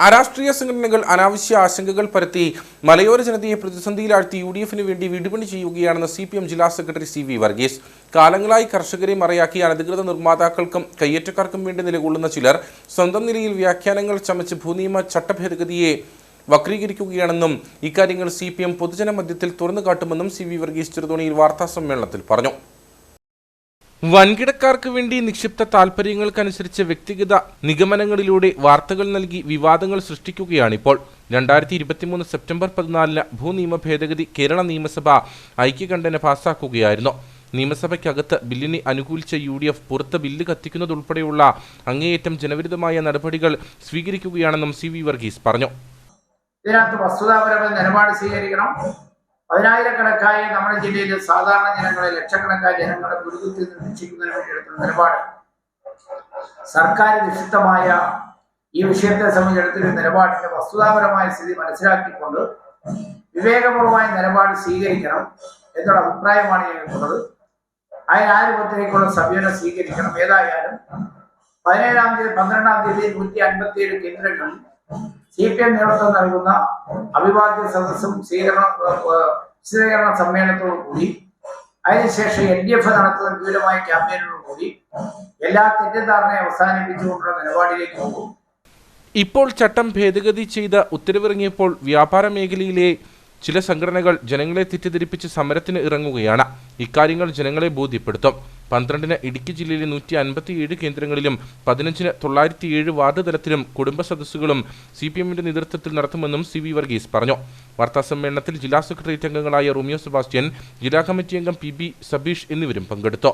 അരാഷ്ട്രീയ സംഘടനകൾ അനാവശ്യ ആശങ്കകൾ പരത്തി മലയോര ജനതയെ പ്രതിസന്ധിയിലാഴ്ത്തി യു ഡി എഫിന് വേണ്ടി വിടുപണി ചെയ്യുകയാണെന്ന് സി പി എം ജില്ലാ സെക്രട്ടറി സി വി വർഗീസ്. കാലങ്ങളായി കർഷകരെ മറയാക്കി അനധികൃത നിർമ്മാതാക്കൾക്കും കയ്യേറ്റക്കാർക്കും വേണ്ടി നിലകൊള്ളുന്ന ചിലർ സ്വന്തം നിലയിൽ വ്യാഖ്യാനങ്ങൾ ചമച്ച് ഭൂനിയമ ചട്ടഭേദഗതിയെ വക്രീകരിക്കുകയാണെന്നും ഇക്കാര്യങ്ങൾ സി പി എം പൊതുജന മധ്യത്തിൽ തുറന്നു കാട്ടുമെന്നും സി വി വർഗീസ് ചെറുതോണിയിൽ വാർത്താസമ്മേളനത്തിൽ പറഞ്ഞു. വൻകിടക്കാർക്ക് വേണ്ടി നിക്ഷിപ്ത താൽപര്യങ്ങൾക്കനുസരിച്ച് വ്യക്തിഗത നിഗമനങ്ങളിലൂടെ വാർത്തകൾ നൽകി വിവാദങ്ങൾ സൃഷ്ടിക്കുകയാണിപ്പോൾ. രണ്ടായിരത്തി ഇരുപത്തിമൂന്ന് സെപ്റ്റംബർ പതിനാലിന് ഭൂനിയമ ഭേദഗതി കേരള നിയമസഭ ഐക്യകണ്ഠന പാസാക്കുകയായിരുന്നു നിയമസഭയ്ക്കകത്ത് ബില്ലിനെ അനുകൂലിച്ച യു ഡി എഫ് പുറത്ത് ബില്ല് കത്തിക്കുന്നതുൾപ്പെടെയുള്ള അങ്ങേയറ്റം ജനവിരുദ്ധമായ നടപടികൾ സ്വീകരിക്കുകയാണെന്നും സി വി വർഗീസ് പറഞ്ഞു. ഇതിനകത്ത് വസ്തുതാപരമായ നിലപാട് സ്വീകരിക്കണം. പതിനായിരക്കണക്കായ നമ്മുടെ ജില്ലയിൽ സാധാരണ ജനങ്ങളെ ലക്ഷക്കണക്കായ ജനങ്ങളെ ദുരിതത്തിൽ നിന്ന് രക്ഷിക്കുന്നതിന് വേണ്ടി എടുക്കുന്ന നിലപാട്. സർക്കാർ നിഷിദ്ധമായ ഈ വിഷയത്തെ സംബന്ധിച്ച് എടുത്തൊരു നിലപാടിന്റെ വസ്തുതാപരമായ സ്ഥിതി മനസ്സിലാക്കിക്കൊണ്ട് വിവേകപൂർവമായ നിലപാട് സ്വീകരിക്കണം എന്നുള്ള അഭിപ്രായമാണ് ഞങ്ങൾക്കുള്ളത് അതിനാരൂപത്തിലേക്കുള്ള സമീപനം സ്വീകരിക്കണം. ഏതായാലും പതിനേഴാം തീയതി പന്ത്രണ്ടാം തീയതി നൂറ്റി അൻപത്തി ഏഴ് കേന്ദ്രങ്ങളിൽ സി പി എം നേതൃത്വം നൽകുന്ന അഭിവാദ്യ സദസ്സും സ്വീകരണ വിശദീകരണ സമ്മേളനത്തോടു കൂടി അതിനുശേഷം എൽ ഡി എഫ് നടത്തുന്ന വിപുലമായ ക്യാമ്പയിനോട് കൂടി എല്ലാ തെറ്റിദ്ധാരണയെ അവസാനിപ്പിച്ചുകൊണ്ടുള്ള നിലപാടിലേക്ക് പോകും. ഇപ്പോൾ ചട്ടം ഭേദഗതി ചെയ്ത ഉത്തരവിറങ്ങിയപ്പോൾ വ്യാപാര മേഖലയിലെ ചില സംഘടനകൾ ജനങ്ങളെ തെറ്റിദ്ധരിപ്പിച്ച് സമരത്തിന് ഇറങ്ങുകയാണ്. ഇക്കാര്യങ്ങൾ ജനങ്ങളെ ബോധ്യപ്പെടുത്തും. പന്ത്രണ്ടിന് ഇടുക്കി ജില്ലയിലെ നൂറ്റി അൻപത്തിയേഴ് കേന്ദ്രങ്ങളിലും പതിനഞ്ചിന് തൊള്ളായിരത്തിയേഴ് വാർഡ് തലത്തിലും കുടുംബ സദസ്സുകളും സി പി എമ്മിന്റെ നേതൃത്വത്തിൽ നടത്തുമെന്നും സി വി വർഗീസ് പറഞ്ഞു. വാർത്താ സമ്മേളനത്തിൽ ജില്ലാ സെക്രട്ടേറിയറ്റ് അംഗങ്ങളായ റോമിയോ സെബാസ്റ്റ്യൻ ജില്ലാ കമ്മിറ്റി അംഗം പി ബി സബീഷ് എന്നിവരും പങ്കെടുത്തു.